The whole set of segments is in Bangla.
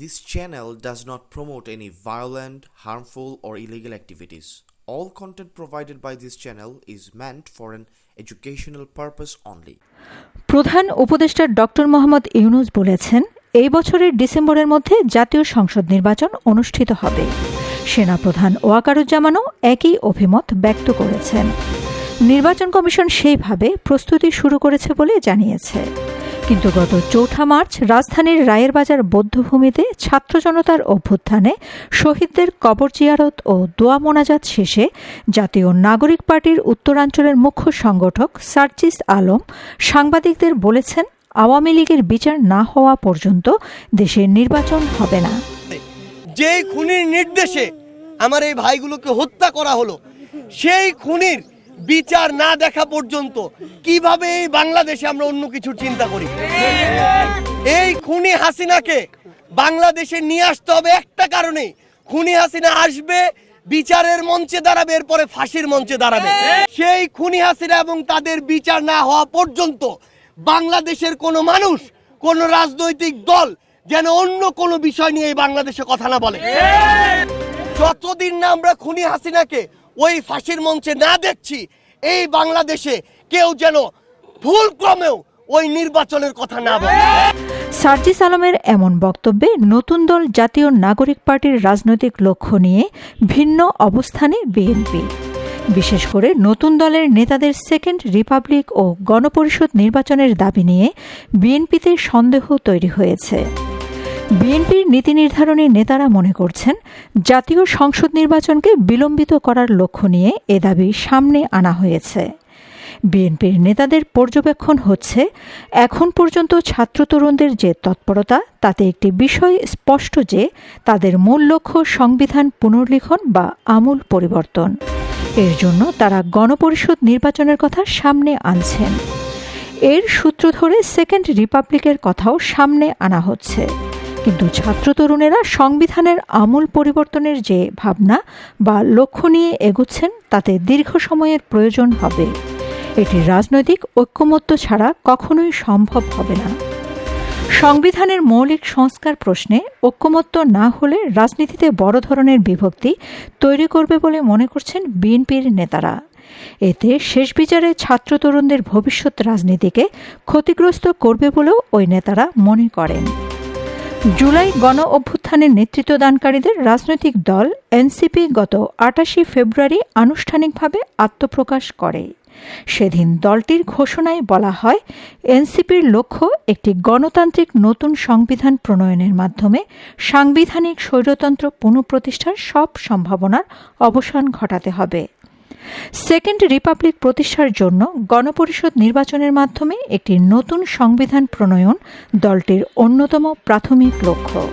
This channel does not promote any violent, harmful, or illegal activities. All content provided by this channel is meant for an educational purpose only. প্রধান উপদেষ্টা ডক্টর মোহাম্মদ ইউনুস বলেছেন এই বছরের ডিসেম্বরের মধ্যে জাতীয় সংসদ নির্বাচন অনুষ্ঠিত হবে সেনাপ্রধান ওয়াকারুজ্জামানও একই অভিমত ব্যক্ত করেছেন নির্বাচন কমিশন সেইভাবে প্রস্তুতি শুরু করেছে বলে জানিয়েছে কিন্তু গত চৌঠা মার্চ রাজধানীর রায়ের বাজার বৌদ্ধভূমিতে ছাত্র জনতার অভ্যুত্থানে শহীদদের কবর জিয়ারত ও দোয়া মোনাজাত শেষে জাতীয় নাগরিক পার্টির উত্তরাঞ্চলের মুখ্য সংগঠক সার্জিস আলম সাংবাদিকদের বলেছেন, আওয়ামী লীগের বিচার না হওয়া পর্যন্ত দেশে নির্বাচন হবে না। যেই খুনির নির্দেশে আমার এই ভাইগুলোকে হত্যা করা হলো, সেই খুনির বিচার না দেখা পর্যন্ত কীভাবে এই বাংলাদেশে আমরা অন্য কিছু চিন্তা করি? এই খুনি হাসিনাকে বাংলাদেশে নিয়ে আসতে হবে একটা কারণে খুনি হাসিনা আসবে, বিচারের মঞ্চে দাঁড়াবে, এরপরে ফাঁসির মঞ্চে দাঁড়াবে। সেই খুনি হাসিনা এবং তাদের বিচার না হওয়া পর্যন্ত বাংলাদেশের কোনো মানুষ, কোনো রাজনৈতিক দল যেন অন্য কোনো বিষয় নিয়ে এই বাংলাদেশে কথা না বলে। যতদিন না আমরা খুনি হাসিনাকে ওই ফাঁসির মঞ্চে না দেখছি এই বাংলাদেশে কেউ যেন ভুল ক্রমেও ওই নির্বাচনের কথা না বলে। সার্জিস আলমের এমন বক্তব্যে নতুন দল জাতীয় নাগরিক পার্টির রাজনৈতিক লক্ষ্য নিয়ে ভিন্ন অবস্থানে বিএনপি। বিশেষ করে নতুন দলের নেতাদের সেকেন্ড রিপাবলিক ও গণপরিষদ নির্বাচনের দাবি নিয়ে বিএনপিতে সন্দেহ তৈরি হয়েছে। বিএনপির নীতি নির্ধারণী নেতারা মনে করছেন, জাতীয় সংসদ নির্বাচনকে বিলম্বিত করার লক্ষ্য নিয়ে এ দাবি সামনে আনা হয়েছে। বিএনপির নেতাদের পর্যবেক্ষণ হচ্ছে, এখন পর্যন্ত ছাত্র তরুণদের যে তৎপরতা, তাতে একটি বিষয় স্পষ্ট যে, তাদের মূল লক্ষ্য সংবিধান পুনর্লিখন বা আমূল পরিবর্তন। এর জন্য তারা গণপরিষদ নির্বাচনের কথা সামনে আনছেন। এর সূত্র ধরে সেকেন্ড রিপাবলিকের কথাও সামনে আনা হচ্ছে। কিন্তু ছাত্র তরুণেরা সংবিধানের আমূল পরিবর্তনের যে ভাবনা বা লক্ষ্য নিয়ে এগুচ্ছেন, তাতে দীর্ঘ সময়ের প্রয়োজন হবে। এটি রাজনৈতিক ঐক্যমত্য ছাড়া কখনোই সম্ভব হবে না। সংবিধানের মৌলিক সংস্কার প্রশ্নে ঐক্যমত্য না হলে রাজনীতিতে বড় ধরনের বিভক্তি তৈরি করবে বলে মনে করছেন বিএনপির নেতারা। এতে শেষ বিচারে ছাত্র তরুণদের ভবিষ্যৎ রাজনীতিকে ক্ষতিগ্রস্ত করবে বলেও ওই নেতারা মনে করেন। জুলাই গণ অভ্যুত্থানের নেতৃত্বদানকারীদের রাজনৈতিক দল এনসিপি গত আটাশি ফেব্রুয়ারি আনুষ্ঠানিকভাবে আত্মপ্রকাশ করে। সেদিন দলটির ঘোষণায় বলা হয়, এনসিপির লক্ষ্য একটি গণতান্ত্রিক নতুন সংবিধান প্রণয়নের মাধ্যমে সাংবিধানিক স্বৈরতন্ত্র পুনঃপ্রতিষ্ঠার সব সম্ভাবনার অবসান ঘটাতে হবে। সেকেন্ড রিপাবলিক প্রতিষ্ঠার জন্য গণপরিষদ নির্বাচনের মাধ্যমে একটি নতুন সংবিধান প্রণয়ন দলটির অন্যতম প্রাথমিক লক্ষ্য।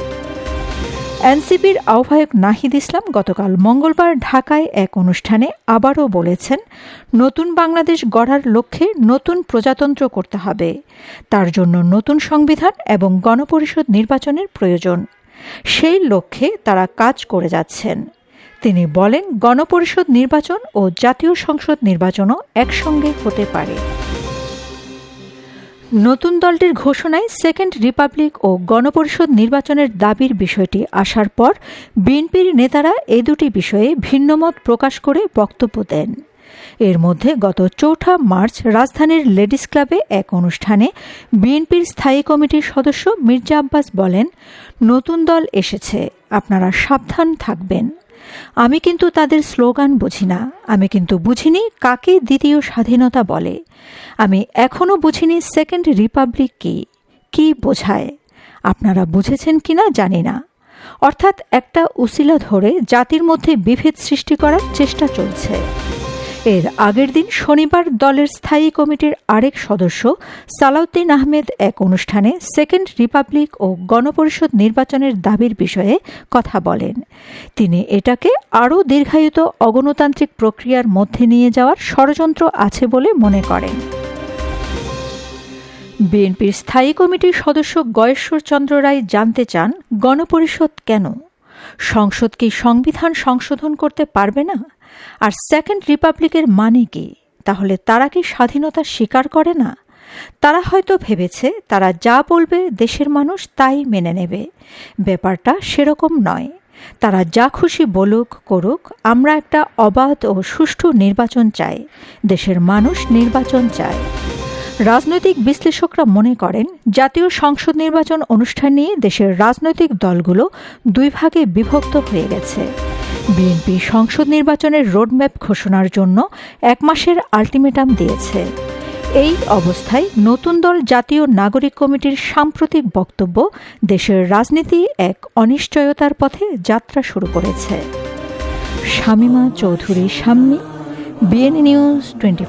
এনসিপির আহ্বায়ক নাহিদ ইসলাম গতকাল মঙ্গলবার ঢাকায় এক অনুষ্ঠানে আবারও বলেছেন, নতুন বাংলাদেশ গড়ার লক্ষ্যে নতুন প্রজাতন্ত্র করতে হবে। তার জন্য নতুন সংবিধান এবং গণপরিষদ নির্বাচনের প্রয়োজন। সেই লক্ষ্যে তারা কাজ করে যাচ্ছেন। তিনি বলেন, গণপরিষদ নির্বাচন ও জাতীয় সংসদ নির্বাচনও একসঙ্গে হতে পারে। নতুন দলটির ঘোষণায় সেকেন্ড রিপাবলিক ও গণপরিষদ নির্বাচনের দাবির বিষয়টি আসার পর বিএনপির নেতারা এ দুটি বিষয়ে ভিন্নমত প্রকাশ করে বক্তব্য দেন। এর মধ্যে গত চৌঠা মার্চ রাজধানীর লেডিস ক্লাবে এক অনুষ্ঠানে বিএনপির স্থায়ী কমিটির সদস্য মির্জা আব্বাস বলেন, নতুন দল এসেছে, আপনারা সাবধান থাকবেন। আমি কিন্তু তাদের স্লোগান বুঝি না। আমি কিন্তু বুঝিনি কাকে দ্বিতীয় স্বাধীনতা বলে। আমি এখনও বুঝিনি সেকেন্ড রিপাবলিক কি কি বোঝায়। আপনারা বুঝেছেন কি না জানি না। অর্থাৎ একটা উসিলা ধরে জাতির মধ্যে বিভেদ সৃষ্টি করার চেষ্টা চলছে। এর আগের দিন শনিবার দলের স্থায়ী কমিটির আরেক সদস্য, সালাউদ্দিন আহমেদ, এক অনুষ্ঠানে সেকেন্ড রিপাবলিক ও গণপরিষদ নির্বাচনের দাবির বিষয়ে কথা বলেন। তিনি এটাকে আরও দীর্ঘায়িত অগণতান্ত্রিক প্রক্রিয়ার মধ্যে নিয়ে যাওয়ার ষড়যন্ত্র আছে বলে মনে করেন। বিএনপির স্থায়ী কমিটির সদস্য গয়েশ্বর চন্দ্র রায় জানতে চান, গণপরিষদ কেন? সংসদ কি সংবিধান সংশোধন করতে পারবে না? আর সেকেন্ড রিপাবলিকের মানে কি? তাহলে তারা কি স্বাধীনতা স্বীকার করে না? তারা হয়তো ভেবেছে তারা যা বলবে দেশের মানুষ তাই মেনে নেবে। ব্যাপারটা সেরকম নয়। তারা যা খুশি বলুক, করুক, আমরা একটা অবাধ ও সুষ্ঠু নির্বাচন চাই। দেশের মানুষ নির্বাচন চায়। রাজনৈতিক বিশ্লেষকরা মনে করেন, জাতীয় সংসদ নির্বাচন অনুষ্ঠান নিয়ে দেশের রাজনৈতিক দলগুলো দুই ভাগে বিভক্ত হয়ে গেছে। বিএনপি সংসদ নির্বাচনের রোডম্যাপ ঘোষণার জন্য এক মাসের আলটিমেটাম দিয়েছে। এই অবস্থায় নতুন দল জাতীয় নাগরিক কমিটির সাম্প্রতিক বক্তব্য দেশের রাজনীতি এক অনিশ্চয়তার পথে যাত্রা শুরু করেছে। Shamima Chowdhury Shammi BNA news twenty